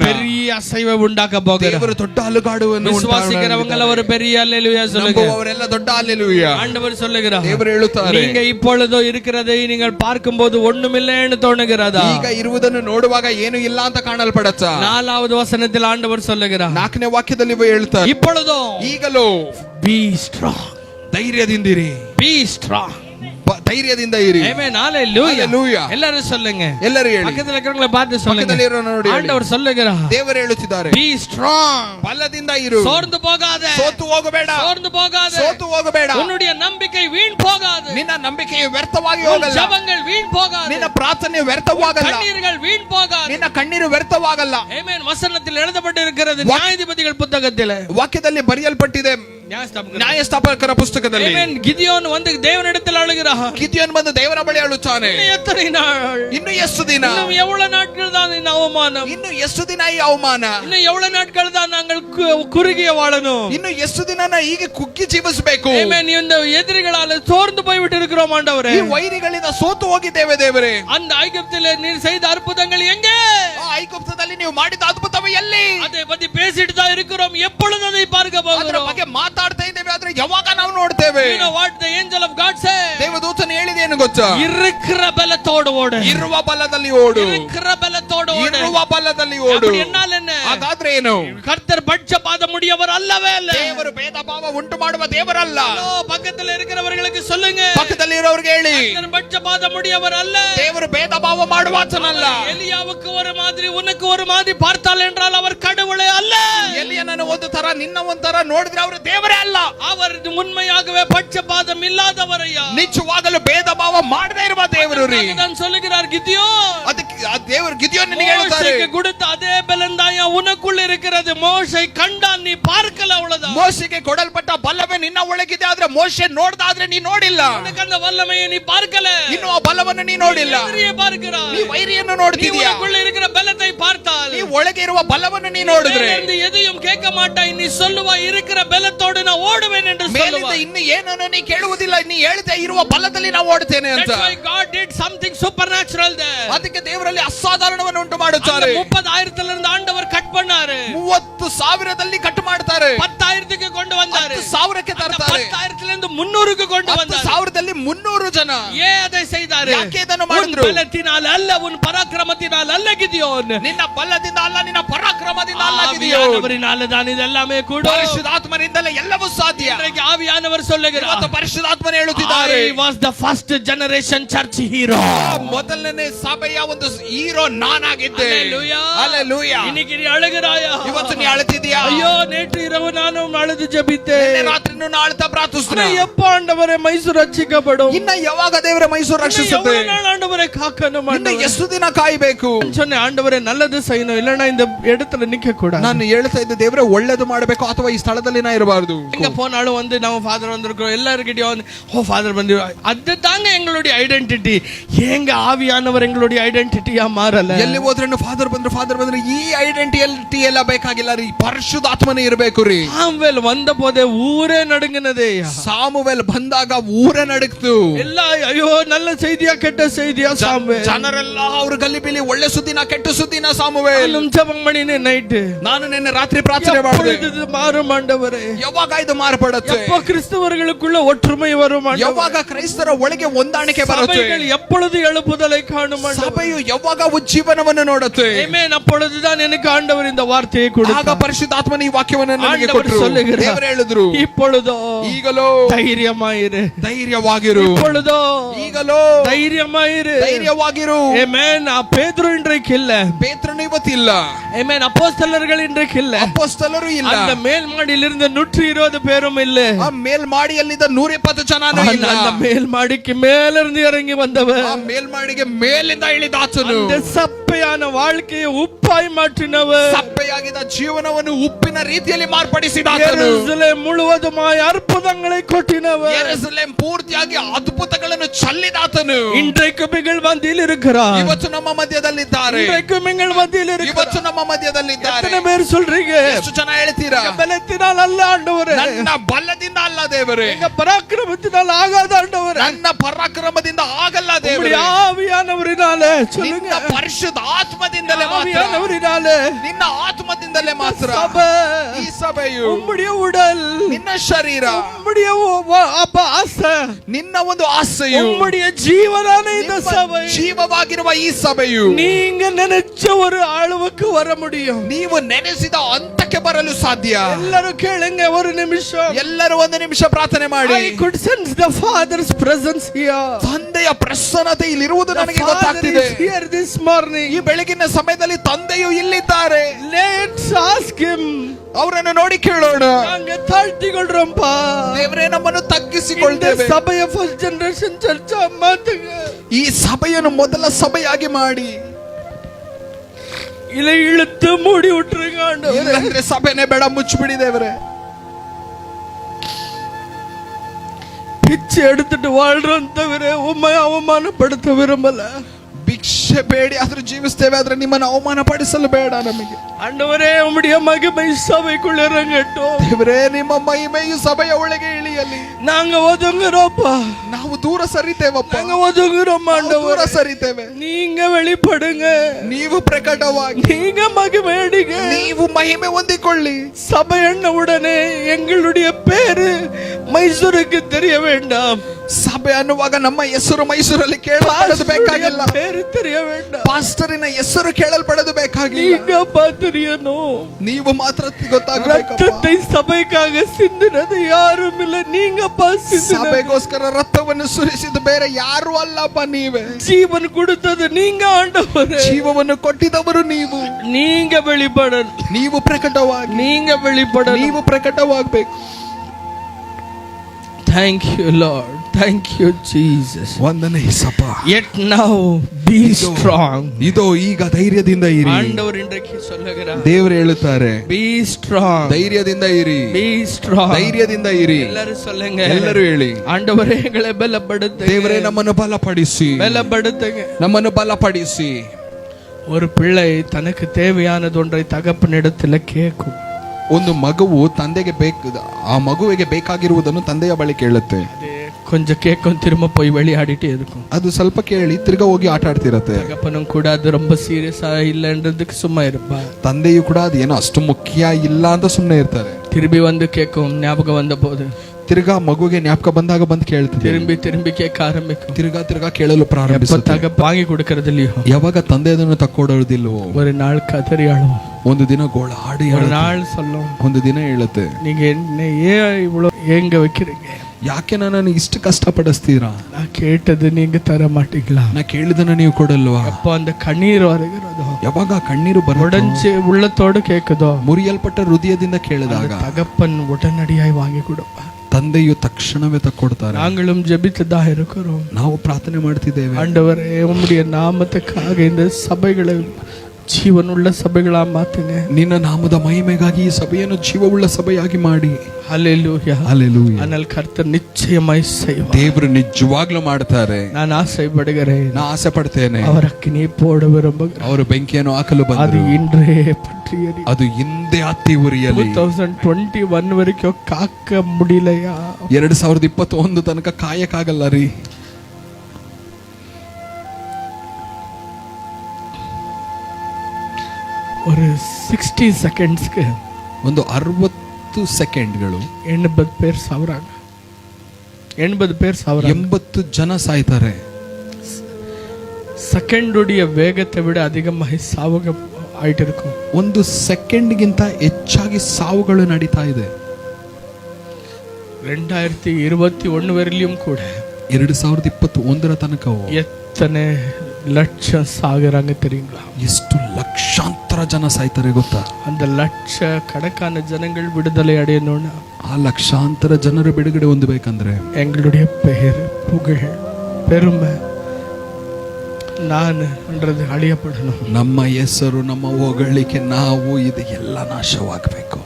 பெரிய அசைவை உண்டாக்க போகிறார் ದೇವರು ದೊಡ್ಡ ಅಲುಗಾಡುವನ್ನು விசுவாசிக்கிறவங்கள ஒரு பெரிய அல்லேலூயா சொல்லுங்க ನಂಬುವವರೆಲ್ಲ ದೊಡ್ಡ ಅಲ್ಲೆಲೂಯ ஆண்டவர் சொல்லுகிறார் ದೇವರು ಹೇಳುತ್ತಾರೆ நீங்க இப்பொழுதோ இருக்கிறதை நீங்கள் பார்க்கும்போது ஒண்ணுமில்லைன்னு தோணுகிறதா ಈಗ ಇರುವುದನ್ನು ನೋಡುವಾಗ ಏನು ಇಲ್ಲ ಅಂತ ಕಾಣಲ್ಪಡತ್ತ நாலாவது வசனத்தில் ஆண்டவர் சொல்லுகிறார் ನಾಲ್ಕನೇ ವಾಕ್ಯದಲ್ಲಿ ಹೇಳ್ತಾರೆ இப்பொழுதோ ಈಗಲೂ பி ஸ்ட்ராங் ಧೈರ್ಯದಿಂದಿರಿ பி ஸ்ட்ராங் ಬ- ಧೈರ್ಯದಿಂದ ಇರಿ ஆமென் ஹalleluya Hallelujah. எல்லாரும் சொல்லுங்க ಎಲ್ಲರೂ ಹೇಳಿ பக்கத்துல இருக்கிறவங்கள பார்த்து சொல்லுங்க ಪಕ್ಕದಲ್ಲಿರೋ ನೋಡಿ ಹೇಳಿ. ஆண்டவர் சொல்லுகிறார் ದೇವರು ಹೇಳುತ್ತಿದ್ದಾರೆ பி ஸ்ட்ராங் ಬಲದಿಂದ ಇರು சோர்ந்து போகாத ಸೋತು ಹೋಗಬೇಡ சோர்ந்து போகாத ಸೋತು ಹೋಗಬೇಡ உன்னுடைய நம்பிக்கை வீண் போகாது ನಿನ್ನ ನಂಬಿಕೆಯು ವ್ಯರ್ಥವಾಗಿ உன் ಹೋಗಲ್ಲ ஜெபங்கள் வீண் போகாது ನಿನ್ನ ಪ್ರಾರ್ಥನೆ ವ್ಯರ್ಥವಾಗಲ್ಲ கண்ணீர்கள் வீண் போகாது ನಿನ್ನ ಕಣ್ಣೀರು ವ್ಯರ್ಥವಾಗಲ್ಲ ஆமென் வசனத்தில் எழுதப்பட்டிருக்கிறது நியாயாதிபதிகள் புத்தகத்தில் ವಾಕ್ಯದಲ್ಲಿ ಬರೆಯಲ್ಪಟ್ಟಿದೆ நியாயஸ்தாபகர் ನ್ಯಾಯಸ್ಥಾಪಕರ ಪುಸ್ತಕದಲ್ಲಿ ஆமென் கிதியோன் வந்து தேவனிடத்தில் அழுகிறான் ಕಿತಿಯನ್ ಬಂದು ದೇವರ ಬಳಿ ಅಳುತ್ತಾನೆ இன்னும் எத்தனை நாள் ಇನ್ನು ಎಷ್ಟು ದಿನ இன்னும் எவ்வளவு நாட்கள் தான் இந்த அவமானம் ಇನ್ನು ಎಷ್ಟು ದಿನ ಈ ಅವಮಾನ இன்னும் எவ்வளவு நாட்கள் தான் நாங்கள் கு- குறுகிய வாழணும் ಇನ್ನು ಎಷ್ಟು ದಿನ ನಾ ಹೀಗೆ ಕುಗ್ಗಿ ಜೀವಿಸಬೇಕು ஆமென் இந்த எதிரிகளால சோர்ந்து போய்விட்டு இருக்கிறோம் ஆண்டவரே ಈ ವೈರಿಗಳಿಂದ ಸೋತು ಹೋಗಿದ್ದೇವೆ ದೇವರೇ அந்த ஐகப்திலே நீர் செய்த அற்புதங்கள் எங்கே ಆ ಐಗುಪ್ತದಲ್ಲಿ ನೀವು ಮಾಡಿದ ಅದ್ಭುತವ ಎಲ್ಲಿ அதை பத்தி பேசிட்டு தான் இருக்கிறோம் எப்பொழுது அதை பார்க்க ಅದರ போகிறோம் ಬಗ್ಗೆ ಮಾತಾಡ್ತಾ ಇದ್ದೇವೆ ಆದ್ರೆ ಯಾವಾಗ ನಾವು ನೋಡ್ತೇವೆ You know what the angel of God said? ದೇವದೂತನು ಹೇಳಿದೇನು ಗೊತ್ತಾ இருக்கிற பலத்தோடு ஓடு ಇರುವ ಬಲದಲ್ಲಿ ಓಡು இருக்கிற பலத்தோடு ஓடு ಇರುವ ಬಲದಲ್ಲಿ ಓಡು அப்படி என்னால் என்ன ಹಾಗಾದ್ರೆ ಏನು கர்த்தர் பட்சபாத முடியவர் அல்லவே அல்ல ದೇವರು ಭೇದ ಭಾವ ಉಂಟು ಮಾಡುವ ದೇವರಲ್ಲ ஹலோ, பக்கத்துல இருக்கிறவர்களுக்கு சொல்லுங்க ಪಕ್ಕದಲ್ಲಿ ಇರೋರಿಗೆ ಹೇಳಿ கர்த்தர் பட்சபாத முடியவர் அல்ல ದೇವರು ಭೇದ ಭಾವ ಮಾಡುವಾತನಲ್ಲ எலியாவுக்கு ஒரு மாதிரி உனக்கு ஒரு மாதிரி பார்த்தால் என்றால் அவர் கடவுளே அல்ல ಎಲ್ಲಿಯನನ್ನು ಒಂದು ತರ ನಿನ್ನ ಒಂಥರ ನೋಡಿದ್ರೆ ಅವರು ದೇವರೇ ಅಲ್ಲ அவர் உண்மையாகவே பட்சபாதம் இல்லாதவரையா ನಿಜವಾಗಲು ಭೇದ ಭಾವ ಮಾಡದೇ ಇರುವ ದೇವರು ರೀ தான் சொல்லுகிறார் கிதியோன் ಅದಕ್ಕೆ ಆ ದೇವರು ಗಿದಿಯೋನ್ ನಿನಗೆ ಹೇಳ್ತಾರೆ மோசேக்கு கொடுத்த அதே பலந்தாயா உனக்குள்ள இருக்கிறது மோசை கண்டான் நீ பார்க்கல அவ்வளவுதான் ಮೋಶೆಗೆ ಕೊಡಲ್ಪಟ್ಟ ಬಲವೇ ನಿನ್ನ ಒಳಗಿದೆ ಆದ್ರೆ ಮೋಶೆ ನೋಡ್ದಾದ್ರೆ ನೀ ನೋಡಿಲ್ಲ உனக்கு அந்த வல்லமையை நீ பார்க்கல ಇನ್ನು ಆ ಬಲವನ್ನು ನೀ ನೋಡಿಲ್ಲ எதிரியை பார்க்கிறாய் ನೀ ವೈರಿಯನ್ನು நீ ನೋಡ್ತಿದ್ಯಾ உனக்குள்ள இருக்கிற பலத்தை பார்த்தால் ನೀ ಒಳಗೆ ಇರುವ ಬಲವನ್ನು ನೀ ನೋಡಿದ್ರೆ மேலிருந்து எதையும் கேட்க மாட்டாய் நீ சொல்லுவாய் இருக்கிற பலத்தோடு ಇನ್ನು ಏನನ್ನು ನೀ ಕೇಳುವುದಿಲ್ಲ ನೀ ಹೇಳ್ತಾ ಇರುವ ಬಲದಲ್ಲಿ ನಾವು ಓಡ್ತೇನೆ ಅಂತ That's why God did something supernatural there. ಅದಕ್ಕೆ ದೇವರಲ್ಲಿ ಅಸಾಧಾರಣವನ್ನು ಉಂಟು அந்த ಮಾಡುತ್ತಾರೆ முப்பதாயிரத்துல இருந்து ஆண்டவர் கட் பண்ணாரு ಮೂವತ್ತು ಸಾವಿರದಲ್ಲಿ ಕಟ್ ಮಾಡ್ತಾರೆ பத்தாயிரத்துக்கு கொண்டு வந்தாரு ಹತ್ತು ಸಾವಿರಕ್ಕೆ அந்த ತರ್ತಾರೆ பத்தாயிரத்துல இருந்து முன்னூறுக்கு கொண்டு ಹತ್ತು வந்தாரு ಸಾವಿರದಲ್ಲಿ ಮುನ್ನೂರು ಜನ ஏன் அதை செய்தாரு ಯಾಕೆ ಇದನ್ನು உன் ಮಾಡಿದ್ರು பலத்தினால் அல்ல உன் பராக்கிரமத்தினால் அல்ல கிதியோன் ನಿನ್ನ ಬಲದಿಂದ ಅಲ್ಲ ನಿನ್ನ ಪರಾಕ್ರಮದಿಂದ ಅಲ್ಲ ಗಿದಿಯೋನ್. ஆவியானவரினால தான் இது எல்லாமே கூடும் ಪರಿಶುದ್ಧಾತ್ಮನಿಂದಲೇ ಎಲ್ಲವೂ ಸಾಧ್ಯ இன்றைக்கு ஆவியானவர் சொல்லுகிறார் ಇವತ್ತು ಪರಿಶುದ್ಧಾತ್ಮನ ಹೇಳುತ್ತಿದ್ದಾರೆ I was the first generation church hero ಮೊದಲನೇ ಸಭೆಯ ಒಂದು ಹೀರೋ ನಾನಾಗಿದ್ದೆ Hallelujah. Hallelujah. இன்னைக்கு நீ அழுகிறாயா ಇವತ್ತು ನೀ ಅಳುತ್ತಿದ್ಯಾ ஐயோ நேற்று இரவு நானும் அழுது ನಿನ್ನೆ ஜெபித்தேன் ರಾತ್ರಿನೂ ನಾ ಅಳ್ತಾ ಪ್ರಾರ್ಥಿಸ್ತೀನಿ ஆனா எப்ப ஆண்டவரே மைசூர் ரட்சிக்கப்படும் ಇನ್ನ ಯಾವಾಗ ದೇವರ ಮೈಸೂರು இன்னும் ರಕ್ಷಿಸುತ್ತೆ எவ்வளவு நாள் ஆண்டவரை காக்கணும் ಇನ್ನು ஆண்டவரே? ಎಷ್ಟು ದಿನ ಕಾಯ್ಬೇಕು நான் சொன்னேன் ஆண்டவரே நல்லது செய்யணும் இல்லைன்னா இந்த இடத்துல நிக்க கூடாது ನಾನು ಹೇಳ್ತಾ ಇದ್ದೆ ದೇವರೇ ಒಳ್ಳೇದು ಮಾಡಬೇಕು ಅಥವಾ ಈ ಸ್ಥಳದಲ್ಲಿ ನಾ ಇರಬಾರದು எங்க போனாலும் வந்து நம்ம ஃபாதர் வந்திருக்கிறோம் எல்லாருக்கிட்டையும் வந்து ஓ ஃபாதர் வந்து அது தாங்க எங்களுடைய ஐடென்டிட்டி ஏங்க ஆவியானவர் எங்களுடைய ஐடென்டிட்டியா மாறல ಎಲ್ಲಿ ಹೋದ್ರೂ ಫಾದರ್ ಬಂದ್ರು ಫಾದರ್ ಬಂದ್ರೆ ಈ ಐಡೆಂಟಿಟಿ ಎಲ್ಲ ಬೇಕಾಗಿಲ್ಲ ರೀ ಪರಿಶುದ್ಧಾತ್ಮನೇ ಇರಬೇಕು ರೀ சாமுவேல் வந்த போதே ஊரே நடுங்கினதே ಸಾಮುವೆಲ್ ಬಂದಾಗ ಊರೇ ನಡುಕ್ತು ಎಲ್ಲ ஐயோ நல்ல செய்தியா கெட்ட செய்தியா சாமுவேல் ಜನರೆಲ್ಲ ಅವ್ರ ಗಲ್ಲಿಬಿಲಿ ಒಳ್ಳೆ ಸುದ್ದಿನ ಕೆಟ್ಟ ಸುದ್ದಿನ ಸಾಮುವೆಲ್ நானும் ஜெபம் பண்ணினேன் நைட்டு ನಾನು ನಿನ್ನೆ ರಾತ್ರಿ ಪ್ರಾರ್ಥನೆ ಮಾಡಿದೆ எப்பொழுது இது மாறும் ஆண்டவரே ಯಾವಾಗ ಇದು ಮಾರ್ಪಡುತ್ತೆ எப்போ கிறிஸ்தவர்களுக்குள்ள ஒற்றுமை வரும் ஆண்டவரே? ಯಾವಾಗ ಕ್ರೈಸ್ತರ ಒಳಗೆ ಹೊಂದಾಣಿಕೆ ಬರುತ್ತೆ சபைகள் எப்பொழுது எழுப்புதலை காணும் ஆண்டவரே? ಸಭೆಯು ಯಾವಾಗ ಉಜ್ಜೀವನವನ್ನು ನೋಡುತ್ತೆ Amen. அப்பொழுதுதான் எனக்கு ஆண்டவர் இந்த வார்த்தையை ಆಗ கொடுத்தார் ಪರಿಶುದ್ಧಾತ್ಮನ ಈ ವಾಕ್ಯವನ್ನು ನನಗೆ ஆண்டவர் ಕೊಟ್ಟರು சொல்லுகிறார் ದೇವರು ಹೇಳಿದ್ರು இப்பொழுதோ ಈಗಲೋ தைரியமாயிரு ಧೈರ್ಯವಾಗಿರು இப்பொழுதோ ಈಗಲೋ தைரியமாயிரு ಧೈರ್ಯವಾಗಿರು Amen. பேதுரு இன்றைக்கு இல்ல ಪೇತ್ರನು ಇವತ್ತಿಲ್ಲ Amen. அப்போஸ்தலர்கள் இன்றைக்கு இல்ல ಅಪ್ಪಸ್ತಲರು ಇಲ್ಲ அந்த மேல் மாடியில் இருந்த நூற்றி இருபது பேரும் இல்ல ಆ ಮೇಲ್ಮಾಡಿಯಲ್ಲಿದ್ದ ನೂರ ಇಪ್ಪತ್ತು ಜನನೂ அந்த- ಇಲ್ಲ அந்த மேல் மாடிக்கு மேல இருந்து இறங்கி வந்தவர் ಆ ಮೇಲ್ಮಾಡಿಗೆ ಮೇಲಿಂದ ಇಳಿದಾತನು அந்த சப்பையான வாழ்க்கையை உப்பாய் மாற்றினவர் ಸಪ್ಪೆಯಾಗಿದ್ದ ಜೀವನವನ್ನು ಉಪ್ಪಿನ ರೀತಿಯಲ್ಲಿ ಮಾರ್ಪಡಿಸಿದಾತನು எருசலேம் முழுவதும் பூரணமாய் அற்புதங்களை கொட்டினவர் ಯೆರೂಸಲೇಮ್ ಪೂರ್ತಿಯಾಗಿ ಅದ್ಭುತಗಳನ್ನು ಚಲ್ಲಿದಾತನು இன்றைக்கு எங்கள் மத்தியில் இருக்கிறார் ಇವತ್ತು ನಮ್ಮ ಮಧ್ಯದಲ್ಲಿದ್ದಾರೆ இன்றைக்கு எங்கள் மத்தியில் இருக்கிறார் ಇವತ್ತು ನಮ್ಮ ಮಧ್ಯದಲ್ಲಿದ್ದಾರೆ எத்தனை பேர் சொல்றீங்க ಎಷ್ಟು ಜನ ಹೇಳ್ತೀರಾ பலத்தினால் அல்ல ஆண்டவரே ನನ್ನ ಬಲದಿಂದ ಅಲ್ಲ ದೇವರೇ எங்க பராக்கிரமத்தினால் ஆகாத ஆண்டவரே ನನ್ನ ಪರಾಕ್ರಮದಿಂದ ಆಗಲ್ಲ உம்முடைய ದೇವರೇ ஆவியானவரினாலே சொல்லுங்க ನಿನ್ನ ಪರಿಶುದ್ಧ ಆತ್ಮದಿಂದಲೇ ಮಾತ್ರ ஆவியானவரினாலே ನಿನ್ನ ಆತ್ಮದಿಂದಲೇ ಮಾತ್ರ சபை ಈ ಸಭೆಯು உம்முடைய உடல் ನಿನ್ನ ಶರೀರ உம்முடைய ஒ- ஒ- அப்ப ஆசை ನಿನ್ನ ಒಂದು ಆಸೆಯು உம்முடைய ஜீவனான இந்த ನಿಮ್ಮ சபை ಜೀವವಾಗಿರುವ ಈ ಸಭೆಯು நீங்க நினைச்ச ஒரு அளவுக்கு வர முடியும் ನೀವು ನೆನೆಸಿದ ಹಂತಕ್ಕೆ ಬರಲು ಸಾಧ್ಯ எல்லாரும் கேளுங்க ஒரு நிமிஷம் ಎಲ್ಲರೂ ಒಂದು ನಿಮಿಷ ಪ್ರಾರ್ಥನೆ ಮಾಡಿ I could sense the father's presence here. ತಂದೆಯ ಪ್ರಸನ್ನತೆ ಇಲ್ಲಿರುವುದು The ನನಗೆ father ಗೊತ್ತಾಗ್ತಿದೆ is here this morning. ಈ ಬೆಳಗಿನ ಸಮಯದಲ್ಲಿ ತಂದೆಯು ಇಲ್ಲಿದ್ದಾರೆ Let's ask him. ಅವರನ್ನು ನೋಡಿ ಕೇಳೋಣ நாங்க தாழ்த்திக்கொள்றோம்ப்பா ದೇವರೇ ನಮ್ಮನ್ನು இந்த ತಗ್ಗಿಸಿಕೊಳ್ತೇವೆ சபைய ஃபர்ஸ்ட் ஜெனரேஷன் சர்ச்சா மாத்துங்க ಈ ಸಭೆಯನ್ನು ಮೊದಲ ಸಭೆಯಾಗಿ ಮಾಡಿ இல்ல இழுத்து மூடி விட்டுருங்க ஆண்டவரே ಇಲ್ಲಂದ್ರೆ ಸಭೆನೇ ಬೇಡ ಮುಚ್ಚಿಬಿಡಿ ದೇವರೇ பிச்சை எடுத்துட்டு வாழ்றோம் தவிர உண்மை அவமானப்படுத்த விரும்பல ಭಿಕ್ಷೆ ಬೇಡಿ ಆದ್ರೂ ಜೀವಿಸ್ತೇವೆ ಆದ್ರೆ ನಿಮ್ಮನ್ನು ಅವಮಾನ ಪಡಿಸಲು ಬೇಡ ನಮಗೆ ஆண்டவரே உம்முடைய மகிமை சபைக்குள்ள இறங்கட்டும் ದೇವರೇ ನಿಮ್ಮ ಮಹಿಮೆಯು ಸಭೆಯ ಒಳಗೆ ಇಳಿಯಲಿ நாங்க ஒதுங்குறோம்ப்பா ನಾವು ದೂರ ಸರಿತೇವಪ್ಪ நாங்க ஒதுங்குறோம் ನಾವು ದೂರ ஆண்டவரே ಸರಿತೇವೆ நீங்க வெளிப்படுங்க ನೀವು ಪ್ರಕಟವಾಗಿ நீங்க மகிமையடிங்க ನೀವು ಮಹಿಮೆ ಹೊಂದಿಕೊಳ್ಳಿ சபை எண்ண உடனே எங்களுடைய பேரு மைசூருக்கு தெரிய வேண்டாம் ಸಭೆ ಅನ್ನುವಾಗ ನಮ್ಮ ಹೆಸರು ಮೈಸೂರಲ್ಲಿ ಕೇಳಲ್ಪಡೋದು ಬೇಕಾಗಿಲ್ಲ பாஸ்டருடைய பேரு தெரிய வேண்டாம் ಪಾಸ್ಟರಿನ ಹೆಸರು ಕೇಳಲ್ಪಡೋದು ಬೇಕಾಗಿಲ್ಲ நீங்க பாத்திரியணும் ನೀವು ಮಾತ್ರ ಗೊತ್ತಾಗಬೇಕಪ್ಪ ரத்தத்தை சபைக்காக சிந்தினது யாரும் இல்ல நீங்க பாசிந்தது ಸಭೆಗೋಸ್ಕರ ರಕ್ತವನ್ನು ಸುರಿಸಿದ ಬೇರೆ ಯಾರು ಅಲ್ಲಪ್ಪ ನೀವೇ ஜீவன் கொடுத்தது நீங்க ஆண்டவர் ಜೀವವನ್ನು ಕೊಟ್ಟಿದವರು ನೀವು நீங்க வெளிப்படணும் ನೀವು ಪ್ರಕಟವಾಗಿ நீங்க வெளிப்படணும் ನೀವು ಪ್ರಕಟವಾಗಬೇಕು Thank you, Lord. Thank you, Jesus. ವಂದನೆ ಸಪ Yet now be strong. ಇದು ಈಗ ಧೈರ್ಯದಿಂದ ಇರಿ ஆண்டவர் இன்றைக்கு சொல்லுகிறார் ದೇವರು ಹೇಳುತ್ತಾರೆ be strong ಧೈರ್ಯದಿಂದ ಇರಿ be strong ಧೈರ್ಯದಿಂದ ಇರಿ எல்லாரும் சொல்லுங்க ಎಲ್ಲರೂ ಹೇಳಿ ஆண்டவரே எங்களை பலப்படுத்துங்க ದೇವರೇ ನಮ್ಮನ್ನು ಬಲಪಡಿಸಿ பலப்படுத்துங்க ನಮ್ಮನ್ನು ಬಲಪಡಿಸಿ ஒரு பிள்ளை தனக்கு தேவையானது ஒன்றை தகப்பனிடத்துல கேட்கும் ಒಂದು ಮಗುವು ತಂದೆಗೆ ಬೇಕು ಆ ಮಗುವಿಗೆ ಬೇಕಾಗಿರುವುದನ್ನು ತಂದೆಯ ಬಳಿ ಕೇಳುತ್ತೆ அது கொஞ்சம் கேட்கும் திரும்ப போய் விளையாடிட்டே இருக்கும் ಅದು ಸ್ವಲ್ಪ ಕೇಳಿ ತಿರ್ಗಾ ಹೋಗಿ ಆಟ ಆಡ್ತಿರತ್ತೆ தகப்பனும் கூட அது ரொம்ப சீரியஸா இல்லைன்றதுக்கு சும்மா இருப்பா ತಂದೆಯು ಕೂಡ ಅದೇನೋ ಅಷ್ಟು ಮುಖ್ಯ ಇಲ್ಲ ಅಂತ ಸುಮ್ಮನೆ ಇರ್ತಾರೆ திரும்பி வந்து கேட்கும் ஞாபகம் வந்த போது ತಿರ್ಗಾ ಮಗುಗೆ ಜ್ಞಾಪಕ ಬಂದಾಗ ಬಂದು ಕೇಳ್ತದೆ திரும்பி திரும்பி கேட்க ஆரம்பிக்கும் ತಿರ್ಗಾ ತಿರ್ಗಾ ಕೇಳಲು எப்ப ಪ್ರಾರಂಭಿಸುತ್ತೆ தக வாங்கி கொடுக்கறது இல்லையோ ಯಾವಾಗ ತಂದೆ ಅದನ್ನು ತಕ್ಕೊಡೋದಿಲ್ವೋ ஒரு நாள் கதறி அழுவும் ಒಂದು ದಿನ ಗೋಳಾಡಿ ஒரு ಅಳುತ್ತೆ. நாள் சொல்லும் ಒಂದು ದಿನ ಹೇಳುತ್ತೆ நீங்க என்ன ஏன் இவ்வளவு ஏங்க வைக்கிறீங்க ಯಾಕೆ ನನ್ನನ್ನು ಇಷ್ಟು ಕಷ್ಟಪಡಿಸ್ತೀರಾ நான் கேட்டது நீங்க தர மாட்டீங்களா ನಾ ಕೇಳಿದನ್ನ ನೀವು ಕೊಡಲ್ವಾ எப்போ அந்த கண்ணீர் வருகிறதோ ಯಾವಾಗ ಆ ಕಣ್ಣೀರು ಬರ உடைஞ்சு உள்ளத்தோடு கேக்குதோ ಮುರಿಯಲ್ಪಟ್ಟ ಹೃದಯದಿಂದ ಕೇಳಿದಾಗ அந்த தகப்பன் உடனடியாய் வாங்கி கொடுப்பார் ತಂದೆಯು ತಕ್ಷಣವೇ ತಕ್ಕೊಡ್ತಾರೆ நாங்களும் ஜெபித்துதா இருக்கிறோம் ನಾವು ಪ್ರಾರ್ಥನೆ ಮಾಡ್ತಿದ್ದೇವೆ ஆண்டவரே உம்முடைய நாமத்துக்காக இந்த சபைகளை ಜೀವನುಳ್ಳ ಸಭೆಗಳ ಮಾತಿನೇ. ನಿನ್ನ ನಾಮದ ಮಹಿಮೆಗಾಗಿ ಈ ಸಭೆಯನ್ನು ಜೀವವುಳ್ಳ ಸಭೆಯಾಗಿ ಮಾಡಿ. ಅಲ್ಲೆಲ್ಲೂಯ ಅಲ್ಲೆಲ್ಲೂಯ ಅನಲ್ಲಿ ಕರ್ತ ನಿಶ್ಚಯ ಸೇವ. ದೇವರು ನಿಜವಾಗ್ಲೂ ಮಾಡ್ತಾರೆ. ನಾನು ಆಸೆ ಬಡಗರೆ ನಾ ಆಸೆ ಪಡ್ತೇನೆ. ಅವರ ಅಕ್ಕಿನಿ ಪೋಡವರೆಂಬ ಅವರು ಬೆಂಕಿಯನ್ನು ಹಾಕಲು ಬಂದರು. ಇಂದ್ರೇ ಪಟ್ಟಿಯರಿ ಅದು ಹಿಂದೆ ಅತ್ತಿ ಉರಿಯಲಿ. ತೌಸಂಡ್ ಟ್ವೆಂಟಿ ಒನ್ ವರೆಗೂ ಕಾಕ ಮುಡಿಲಯ್ಯ ಎರಡು ಸಾವಿರದ ಇಪ್ಪತ್ತೊಂದು ತನಕ ಕಾಯಕ್ಕಾಗಲ್ಲ ರೀ. ஒரு சிக்ஸ்டி செகண்ட்ஸ்க்கு ಒಂದು ಅರವತ್ತು ಸೆಕೆಂಡ್ಗಳು எண்பது பேர் சாவுறாங்க எண்பது பேர் சாவுறாங்க ಎಂಬತ್ತು ಜನ ಸಾಯ್ತಾರೆ செகண்டுடைய வேகத்தை விட அதிகமாக சாவுக ஆயிட்டு இருக்கும் ಒಂದು ಸೆಕೆಂಡ್ಗಿಂತ ಹೆಚ್ಚಾಗಿ ಸಾವುಗಳು ನಡೀತಾ ಇದೆ ரெண்டாயிரத்தி இருபத்தி ஒன்று வரையிலும் கூட ಎರಡು ಸಾವಿರದ ಇಪ್ಪತ್ತು ಒಂದರ ತನಕವು எத்தனை லட்சம் சாகுறாங்க தெரியுங்களா ಎಷ್ಟು ಲಕ್ಷಾಂತರ ಜನ ಸಾಯ್ತಾರೆ ಗೊತ್ತಾ அந்த லட்ச கணக்கான ஜனங்கள் விடுதலை அடையணும்னா ಆ ಲಕ್ಷಾಂತರ ಜನರು ಬಿಡುಗಡೆ ಹೊಂದಬೇಕಂದ್ರೆ எங்களுடைய பெயர் புகழ் பெருமை நான்ன்றது அழியப்படணும் ನಮ್ಮ ಹೆಸರು ನಮ್ಮ ಹೊಗಳಿಕೆ ನಾವು ಇದು ಎಲ್ಲ ನಾಶವಾಗಬೇಕು